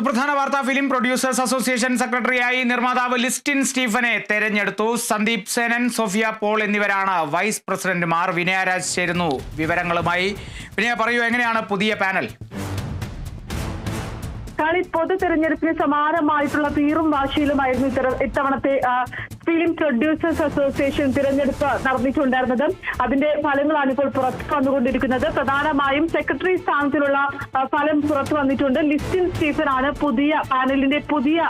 സുപ്രധാന വാർത്ത film producers association സെക്രട്ടറിയായി നിർമ്മാതാവ് ലിസ്റ്റിൻ സ്റ്റീഫനെ തെരഞ്ഞെടുത്തു. സന്ദീപ് സേനൻ സോഫിയ പോൾ എന്നിവരാണ് വൈസ് പ്രസിഡന്റുമാർ. വിനയരാജ് ചേരുന്നു വിവരങ്ങളുമായി. വിനയ പറയൂ എങ്ങനെയാണ് പുതിയ പാനൽ? കളി പൊതു തെരഞ്ഞെടുപ്പിന് സമാനമായിട്ടുള്ള തീറും വാശിയിലുമായിരുന്നു ഇത്തവണത്തെ ഫിലിം പ്രൊഡ്യൂസേഴ്സ് അസോസിയേഷൻ തിരഞ്ഞെടുപ്പ് നടന്നിട്ടുണ്ടായിരുന്നത് അതിന്റെ ഫലങ്ങളാണ് ഇപ്പോൾ പുറത്തു വന്നുകൊണ്ടിരിക്കുന്നത്. പ്രധാനമായും സെക്രട്ടറി സ്ഥാനത്തിലുള്ള ഫലം പുറത്തു വന്നിട്ടുണ്ട്. ലിസ്റ്റിൻ സ്റ്റീഫൻ ആണ് പുതിയ പാനലിന്റെ പുതിയ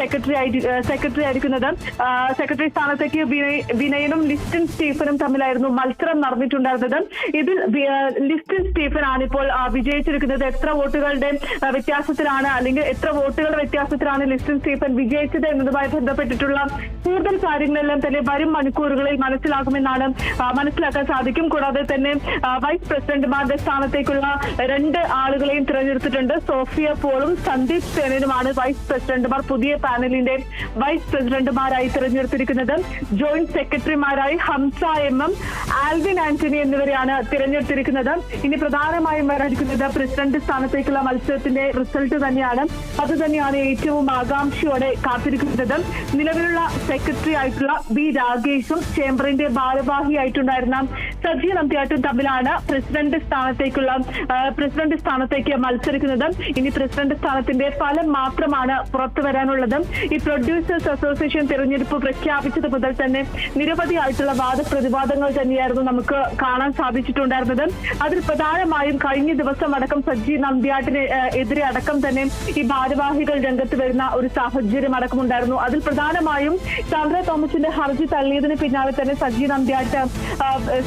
സെക്രട്ടറി ആയി സെക്രട്ടറി ആയിരിക്കുന്നത്. സെക്രട്ടറി സ്ഥാനത്തേക്ക് വിനയനും ലിസ്റ്റിൻ സ്റ്റീഫനും തമ്മിലായിരുന്നു മത്സരം നടന്നിട്ടുണ്ടായിരുന്നത്. ഇതിൽ ലിസ്റ്റിൻ സ്റ്റീഫൻ ആണ് ഇപ്പോൾ വിജയിച്ചിരിക്കുന്നത്. എത്ര വോട്ടുകളുടെ വ്യത്യാസത്തിലാണ് അല്ലെങ്കിൽ എത്ര വോട്ടുകളുടെ വ്യത്യാസത്തിലാണ് ലിസ്റ്റിൻ സ്റ്റീഫൻ വിജയിച്ചത് എന്നതുമായി ബന്ധപ്പെട്ടിട്ടുള്ള കൂടുതൽ കാര്യങ്ങളെല്ലാം തന്നെ വരും മണിക്കൂറുകളിൽ മനസ്സിലാകുമെന്നാണ് മനസ്സിലാക്കാൻ സാധിക്കും. കൂടാതെ തന്നെ വൈസ് പ്രസിഡന്റുമാരുടെ സ്ഥാനത്തേക്കുള്ള രണ്ട് ആളുകളെയും തിരഞ്ഞെടുത്തിട്ടുണ്ട്. സോഫിയ പോളും സന്ദീപ് സേനനുമാണ് വൈസ് പ്രസിഡന്റുമാർ പുതിയ പാനലിന്റെ വൈസ് പ്രസിഡന്റുമാരായി തിരഞ്ഞെടുത്തിരിക്കുന്നത്. ജോയിന്റ് സെക്രട്ടറിമാരായി Hamsa M M Alvin Antony എന്നിവരെയാണ് തിരഞ്ഞെടുത്തിരിക്കുന്നത്. ഇനി പ്രധാനമായും വരാനിരിക്കുന്നത് പ്രസിഡന്റ് സ്ഥാനത്തേക്കുള്ള മത്സരത്തിന്റെ റിസൾട്ട് തന്നെയാണ്. അത് തന്നെയാണ് ഏറ്റവും ആകാംക്ഷയോടെ കാത്തിരിക്കുന്നത്. നിലവിലുള്ള സെക്രട്ടറി ആയിട്ടുള്ള ബി രാഗേഷും ചേംബറിന്റെ ഭാരവാഹിയായിട്ടുണ്ടായിരുന്ന സജി നമ്പ്യാട്ടും തമ്മിലാണ് പ്രസിഡന്റ് സ്ഥാനത്തേക്കുള്ള പ്രസിഡന്റ് സ്ഥാനത്തേക്ക് മത്സരിക്കുന്നത്. ഇനി പ്രസിഡന്റ് സ്ഥാനത്തിന്റെ ഫലം മാത്രമാണ് പുറത്തു വരാനുള്ളത്. ഈ പ്രൊഡ്യൂസേഴ്സ് അസോസിയേഷൻ തിരഞ്ഞെടുപ്പ് പ്രഖ്യാപിച്ചത് മുതൽ തന്നെ നിരവധിയായിട്ടുള്ള വാദപ്രതിവാദങ്ങൾ തന്നെയായിരുന്നു നമുക്ക് കാണാൻ സാധിച്ചിട്ടുണ്ടായിരുന്നത്. അതിൽ പ്രധാനമായും കഴിഞ്ഞ ദിവസം അടക്കം സജി നമ്പ്യാട്ടിന് എതിരെ അടക്കം തന്നെ ഈ ഭാരവാഹികൾ രംഗത്ത് വരുന്ന ഒരു സാഹചര്യം അടക്കമുണ്ടായിരുന്നു. അതിൽ പ്രധാനമായും സാന്ദ്ര തോമസിന്റെ ഹർജി തള്ളിയതിന് പിന്നാലെ തന്നെ സജി നമ്പ്യാട്ട്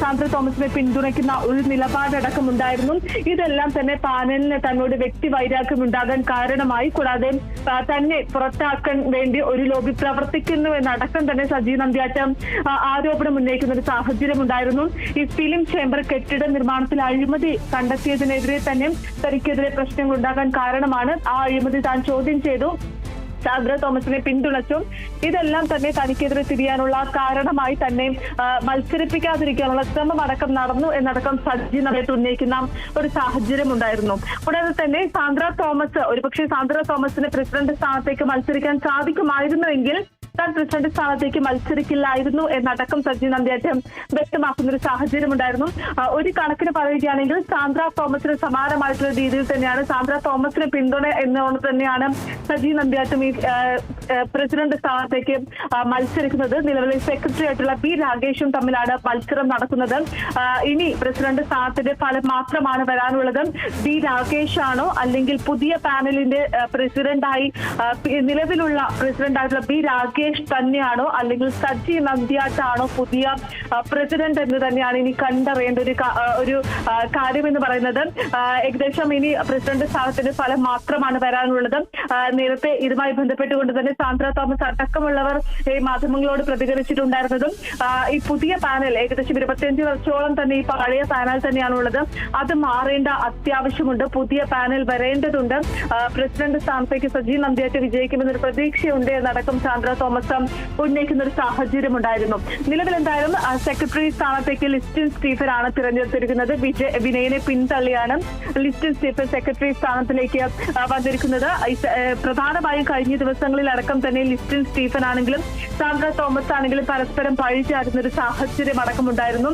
സാന്ദ്ര തോമസിനെ പിന്തുണയ്ക്കുന്ന ഒരു നിലപാടടക്കം ഉണ്ടായിരുന്നു ഇതെല്ലാം തന്നെ പാനലിന് തന്നോട് വ്യക്തി വൈരാഗ്യം ഉണ്ടാകാൻ കാരണമായി. കൂടാതെ തന്നെ പുറത്താക്കാൻ വേണ്ടി ഒരു ലോബി പ്രവർത്തിക്കുന്നു എന്നടക്കം തന്നെ സജി നമ്പ്യാട്ട് ആരോപണം ഉന്നയിക്കുന്ന ഒരു സാഹചര്യം ഉണ്ടായിരുന്നു ഈ ഫിലിം ചേംബർ കെട്ടിട നിർമ്മാണത്തിൽ അഴിമതി കണ്ടെത്തിയതിനെതിരെ തന്നെ തനിക്കെതിരെ പ്രശ്നങ്ങൾ ഉണ്ടാകാൻ കാരണമാണ് ആ അഴിമതി താൻ ചോദ്യം ചെയ്തു. സാന്ദ്ര തോമസിനെ പിന്തുണച്ചും ഇതെല്ലാം തന്നെ തനിക്കെതിരെ തിരിയാനുള്ള കാരണമായി തന്നെ മത്സരിപ്പിക്കാതിരിക്കാനുള്ള ശ്രമം അടക്കം നടന്നു എന്നടക്കം സജ്ജി നമയത്ത് ഉന്നയിക്കുന്ന ഒരു സാഹചര്യം ഉണ്ടായിരുന്നു. കൂടാതെ തന്നെ സാന്ദ്ര തോമസ് ഒരുപക്ഷെ സാന്ദ്ര തോമസിന് പ്രസിഡന്റ് സ്ഥാനത്തേക്ക് മത്സരിക്കാൻ സാധിക്കുമായിരുന്നുവെങ്കിൽ താൻ പ്രസിഡന്റ് സ്ഥാനത്തേക്ക് മത്സരിക്കില്ലായിരുന്നു എന്നടക്കം സജി അദ്ദേഹം വ്യക്തമാക്കുന്ന ഒരു സാഹചര്യം ഉണ്ടായിരുന്നു ഒരു കണക്കിന് പറയുകയാണെങ്കിൽ സാന്ദ്ര തോമസിന് സമാനമായിട്ടുള്ള രീതിയിൽ തന്നെയാണ് സാന്ദ്ര തോമസിന് പിന്തുണ എന്നുകൊണ്ട് തന്നെയാണ് സജി നന്ദിയാറ്റം ഈ പ്രസിഡന്റ് സ്ഥാനത്തേക്ക് മത്സരിക്കുന്നത്. നിലവിലെ സെക്രട്ടറി ആയിട്ടുള്ള പി രാഗേഷും തമ്മിലാണ് മത്സരം നടക്കുന്നത്. ഇനി പ്രസിഡന്റ് സ്ഥാനത്തിന്റെ ഫലം മാത്രമാണ് വരാനുള്ളത്. ബി രാകേഷ് ആണോ അല്ലെങ്കിൽ പുതിയ പാനലിന്റെ പ്രസിഡന്റായി നിലവിലുള്ള പ്രസിഡന്റായിട്ടുള്ള ബി ബി രാകേഷ് തന്നെയാണോ അല്ലെങ്കിൽ സജി നന്ദ്യാട്ടാണോ പുതിയ പ്രസിഡന്റ് എന്ന് തന്നെയാണ് ഇനി കണ്ടറിയേണ്ട ഒരു ഒരു കാര്യം എന്ന് പറയുന്നത്. ഏകദേശം ഇനി പ്രസിഡന്റ് സ്ഥാനത്തിന്റെ ഫലം മാത്രമാണ് വരാനുള്ളത്. നേരത്തെ ഇതുമായി ബന്ധപ്പെട്ടുകൊണ്ട് തന്നെ സാന്ദ്ര തോമസ് അടക്കമുള്ളവർ ഈ മാധ്യമങ്ങളോട് പ്രതികരിച്ചിട്ടുണ്ടായിരുന്നതും. ഈ പുതിയ പാനൽ ഏകദേശം ഇരുപത്തിയഞ്ച് വർഷത്തോളം തന്നെ ഈ പഴയ പാനൽ തന്നെയാണുള്ളത്. അത് മാറേണ്ട അത്യാവശ്യമുണ്ട്. പുതിയ പാനൽ വരേണ്ടതുണ്ട്. പ്രസിഡന്റ് സ്ഥാനത്തേക്ക് സജീവ് നന്ദിയായിട്ട് വിജയിക്കുമെന്നൊരു പ്രതീക്ഷയുണ്ട്. എന്നടക്കം സാന്ദ്ര തോമസ് ഉന്നയിക്കുന്ന ഒരു സാഹചര്യം ഉണ്ടായിരുന്നു നിലവിൽ എന്തായാലും സെക്രട്ടറി സ്ഥാനത്തേക്ക് ലിസ്റ്റിൻ സ്റ്റീഫൻ ആണ് തിരഞ്ഞെടുത്തിരിക്കുന്നത്. വിജയ് വിനയനെ പിന്തള്ളിയാണ് ലിസ്റ്റിൻ സ്റ്റീഫൻ സെക്രട്ടറി സ്ഥാനത്തിലേക്ക് വന്നിരിക്കുന്നത്. പ്രധാനമായും കഴിഞ്ഞ ദിവസങ്ങളിൽ അടക്കം തന്നെ ലിസ്റ്റിൻ സ്റ്റീഫൻ ആണെങ്കിലും സാന്ദ്ര തോമസ് ആണെങ്കിലും പരസ്പരം പഴിചാരുന്ന ഒരു സാഹചര്യം അടക്കമുണ്ടായിരുന്നു.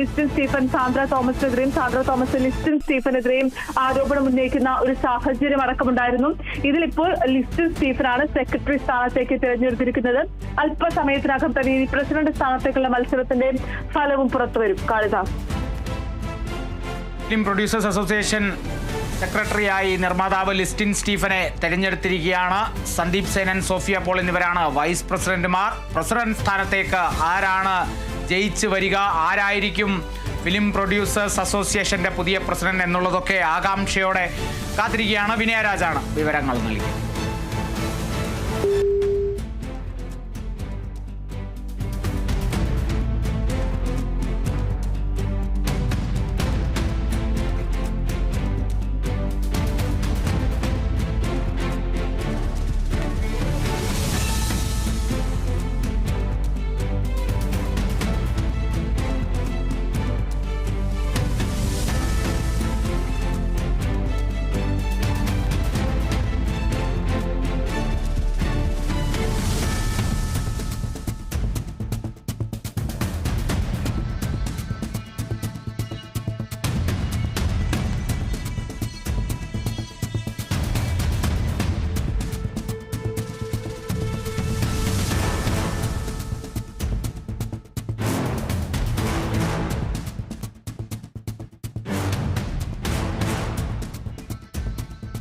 ലിസ്റ്റിൻ സ്റ്റീഫൻ സാന്ദ്ര തോമസിനെതിരെയും സാന്ദ്ര തോമസ് ലിസ്റ്റിൻ സ്റ്റീഫനെതിരെയും ആരോപണം ഉന്നയിക്കുന്ന ഒരു സാഹചര്യം അടക്കമുണ്ടായിരുന്നു. ഇതിലിപ്പോൾ ലിസ്റ്റിൻ സ്റ്റീഫനാണ് സെക്രട്ടറി സ്ഥാനത്തേക്ക് തിരഞ്ഞെടുത്തിരിക്കുന്നത്. അല്പസമയത്തിനകം തന്നെ ഇനി പ്രസിഡന്റ് സ്ഥാനത്തേക്കുള്ള മത്സരത്തിന്റെ ഫലവും പുറത്തുവരും. കാളിദാസ് ഫിലിം പ്രൊഡ്യൂസേഴ്സ് അസോസിയേഷൻ സെക്രട്ടറിയായി നിർമ്മാതാവ് ലിസ്റ്റിൻ സ്റ്റീഫനെ തെരഞ്ഞെടുത്തിരിക്കുകയാണ്. സന്ദീപ് സേനൻ സോഫിയ പോൾ എന്നിവരാണ് വൈസ് പ്രസിഡന്റുമാർ. പ്രസിഡന്റ് സ്ഥാനത്തേക്ക് ആരാണ് ജയിച്ചു വരിക? ആരായിരിക്കും ഫിലിം പ്രൊഡ്യൂസേഴ്സ് അസോസിയേഷന്റെ പുതിയ പ്രസിഡന്റ് എന്നുള്ളതൊക്കെ ആകാംക്ഷയോടെ കാത്തിരിക്കുകയാണ്. വിനയരാജാണ് വിവരങ്ങൾ നൽകിയത്.